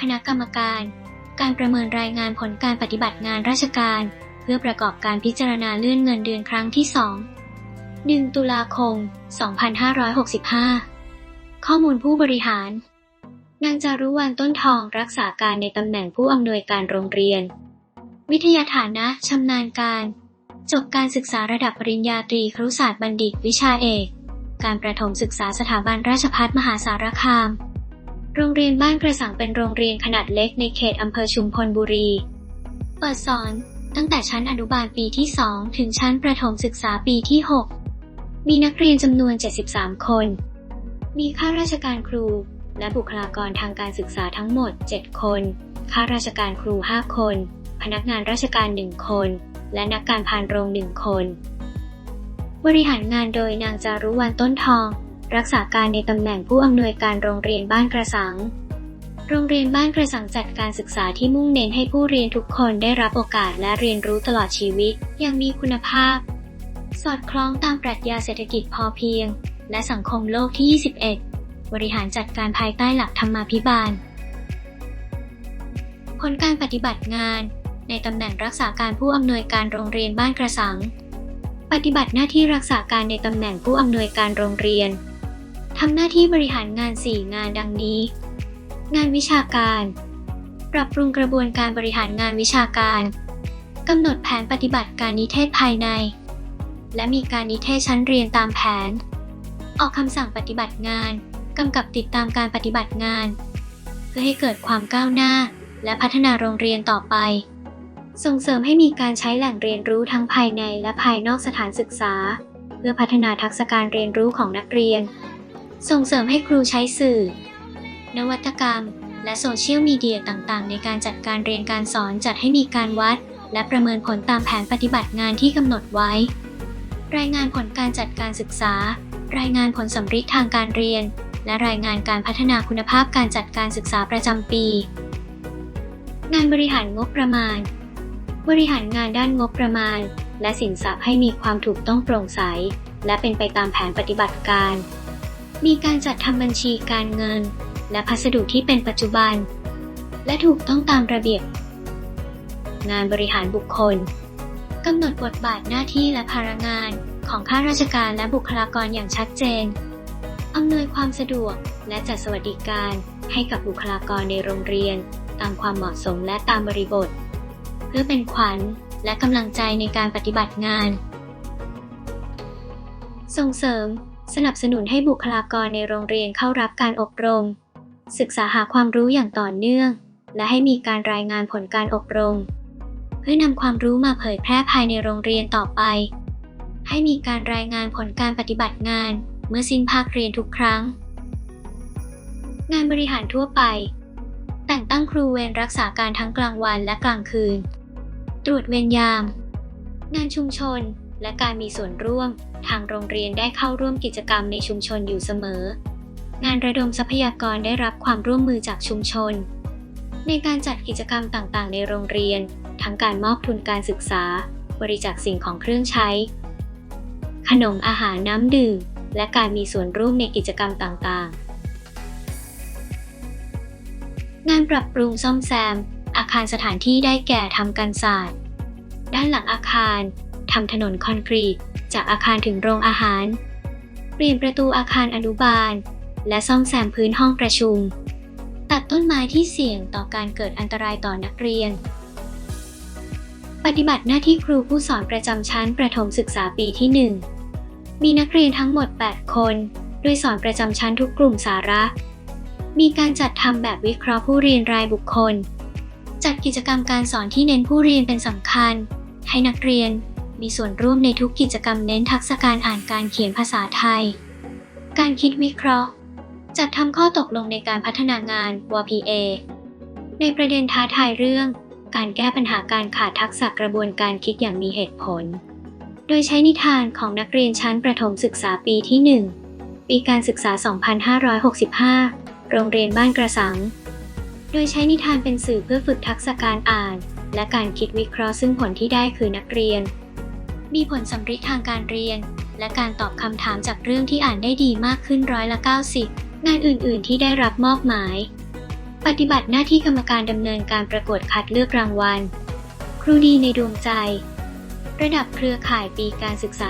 คณะกรรมการ การประเมินรายงานผลการปฏิบัติงานราชการ เพื่อประกอบการพิจารณาเลื่อนเงินเดือนครั้งที่ 2 1 ตุลาคม 2565 ข้อมูลผู้บริหาร นางจารุวรรณต้นทองรักษาการในตำแหน่งผู้อำนวยการโรงเรียน วิทยาฐานะชำนาญการ จบการศึกษาระดับปริญญาตรีครุศาสตร์บัณฑิตวิชาเอก การประถมศึกษาสถาบันราชภัฏมหาสารคาม โรงเรียนบ้านกระสังเป็นโรงเรียนขนาดเล็กในเขตอำเภอชุมพลบุรี เปิดสอนตั้งแต่ชั้นอนุบาลปีที่ 2 ถึงชั้นประถมศึกษาปีที่ 6 มีนักเรียนจำนวน 73 คน มีข้าราชการครู และบุคลากรทางการศึกษาทั้งหมด 7 คน ข้าราชการครู 5 คน พนักงานราชการ 1 คน และนักการพานโรง 1 คน บริหารงานโดยนางจารุวรรณต้นทอง รักษาการในตำแหน่งผู้อำนวยการโรงเรียนบ้านกระสัง โรงเรียนบ้านกระสังจัดการศึกษาที่มุ่งเน้นให้ผู้เรียนทุกคนได้รับโอกาสและเรียนรู้ตลอดชีวิต อย่างมีคุณภาพ สอดคล้องตามปรัชญาเศรษฐกิจพอเพียง และสังคมโลกที่ 21 บริหารจัดการภายใต้หลักธรรมาภิบาล ผลการปฏิบัติงาน ในตำแหน่งรักษาการผู้อำนวยการโรงเรียนบ้านกระสังปฏิบัติหน้าที่รักษาการในตำแหน่งผู้อำนวยการโรงเรียน ทำหน้าที่บริหารงาน 4 งานดังนี้ งานวิชาการ ปรับปรุงกระบวนการบริหารงานวิชาการกำหนดแผนปฏิบัติการนิเทศภายใน และมีการนิเทศชั้นเรียนตามแผน ออกคำสั่งปฏิบัติงานกำกับติดตามการปฏิบัติงาน เพื่อให้เกิดความก้าวหน้า และพัฒนาโรงเรียนต่อไป ส่งเสริมให้มีการใช้แหล่งเรียนรู้ทั้งภายในและภายนอกสถานศึกษา เพื่อพัฒนาทักษะการเรียนรู้ของนักเรียน ส่งเสริมให้ครูใช้สื่อ นวัตกรรม และโซเชียลมีเดียต่างๆ ในการจัดการเรียนการสอนจัดให้มีการวัด และประเมินผลตามแผนปฏิบัติงานที่กำหนดไว้ รายงานผลการจัดการศึกษา รายงานผลสำริดทางการเรียน และรายงานการพัฒนาคุณภาพการจัดการศึกษาประจำปี งานบริหารงบประมาณ บริหารงานด้านงบประมาณ และสินทรัพย์ให้มีความถูกต้องโปร่งใส และเป็นไปตามแผนปฏิบัติการ มีการจัดทำบัญชีการเงิน และพัสดุที่เป็นปัจจุบัน และถูกต้องตามระเบียบ งานบริหารบุคคลกำหนดบทบาทหน้าที่และภาระงานของข้าราชการและบุคลากรอย่างชัดเจน อำนวยความสะดวกและจัดสวัสดิการให้กับบุคลากรในโรงเรียน ตามความเหมาะสมและตามบริบท เพื่อเป็นขวัญและกำลังใจในการปฏิบัติงาน ส่งเสริม สนับสนุนให้บุคลากรในโรงเรียนเข้ารับการอบรม ศึกษาหาความรู้อย่างต่อเนื่อง และให้มีการรายงานผลการอบรม เพื่อนำความรู้มาเผยแพร่ภายในโรงเรียนต่อไป ให้มีการรายงานผลการปฏิบัติงาน เมื่อสิ้นภาคเรียนทุกครั้ง งานบริหารทั่วไป แต่งตั้งครูเวรรักษาการทั้งกลางวันและกลางคืน ตรวจเวรยาม งานชุมชน และการมีส่วนร่วม ทางโรงเรียนได้เข้าร่วมกิจกรรมในชุมชนอยู่เสมอ งานระดมทรัพยากรได้รับความร่วมมือจากชุมชน ในการจัดกิจกรรมต่างๆ ในโรงเรียน ทั้งการมอบทุนการศึกษา บริจาคสิ่งของเครื่องใช้ ขนมอาหารน้ำดื่ม และการมีส่วนร่วมในกิจกรรมต่างๆงานปรับปรุงซ่อมแซม อาคารสถานที่ได้แก่ทำกันศาสตร์ ด้านหลังอาคาร ทำถนนคอนกรีต จากอาคารถึงโรงอาหาร เปลี่ยนประตูอาคารอนุบาล และซ่อมแซมพื้นห้องประชุม ตัดต้นไม้ที่เสี่ยงต่อการเกิดอันตรายต่อนักเรียน ปฏิบัติหน้าที่ครูผู้สอนประจำชั้นประถมศึกษาปีที่ 1 มีนักเรียนทั้งหมด 8 คน โดยสอนประจำชั้นทุกกลุ่มสาระ มีการจัดทำแบบวิเคราะห์ผู้เรียนรายบุคคลจัดกิจกรรมการสอนที่เน้นผู้เรียนเป็นสำคัญ ให้นักเรียน มีส่วนร่วมในทุกกิจกรรมเน้นทักษะการอ่านการเขียนภาษาไทย การคิดวิเคราะห์ จัดทำข้อตกลงในการพัฒนางาน WPA ในประเด็นท้าทายเรื่อง การแก้ปัญหาการขาดทักษะกระบวนการคิดอย่างมีเหตุผล โดยใช้นิทานของนักเรียนชั้นประถมศึกษาปีที่ 1 ปีการศึกษา 2565 โรงเรียนบ้านกระสัง โดยใช้นิทานเป็นสื่อเพื่อฝึกทักษะการอ่านและการคิดวิเคราะห์ซึ่งผลที่ได้คือนักเรียน มีผลสำฤทธิ์ทางการเรียน และการตอบคำถามจากเรื่องที่อ่านได้ดีมากขึ้นร้อยละ 90 งานอื่น ๆ ที่ได้รับมอบหมาย ปฏิบัติหน้าที่กรรมการดำเนินการประกวดคัดเลือกรางวัล ครูดีในดวงใจ ระดับเครือข่ายปีการศึกษา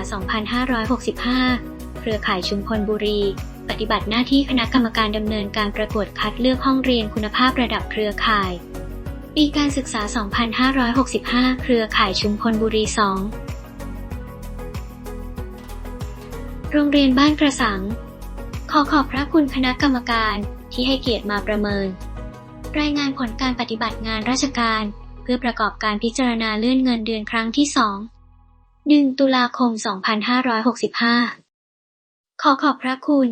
2565 เครือข่ายชุมพลบุรี ปฏิบัติหน้าที่คณะกรรมการดำเนินการประกวดคัดเลือกห้องเรียนคุณภาพระดับเครือข่ายปีการศึกษา 2565 เครือข่ายชุมพลบุรี 2 โรงเรียนบ้านกระสัง ขอขอบพระคุณคณะกรรมการที่ให้เกียรติมาประเมิน รายงานผลการปฏิบัติงานราชการ เพื่อประกอบการพิจารณาเลื่อนเงินเดือนครั้งที่สอง1ตุลาคม 2565 ขอขอบพระคุณ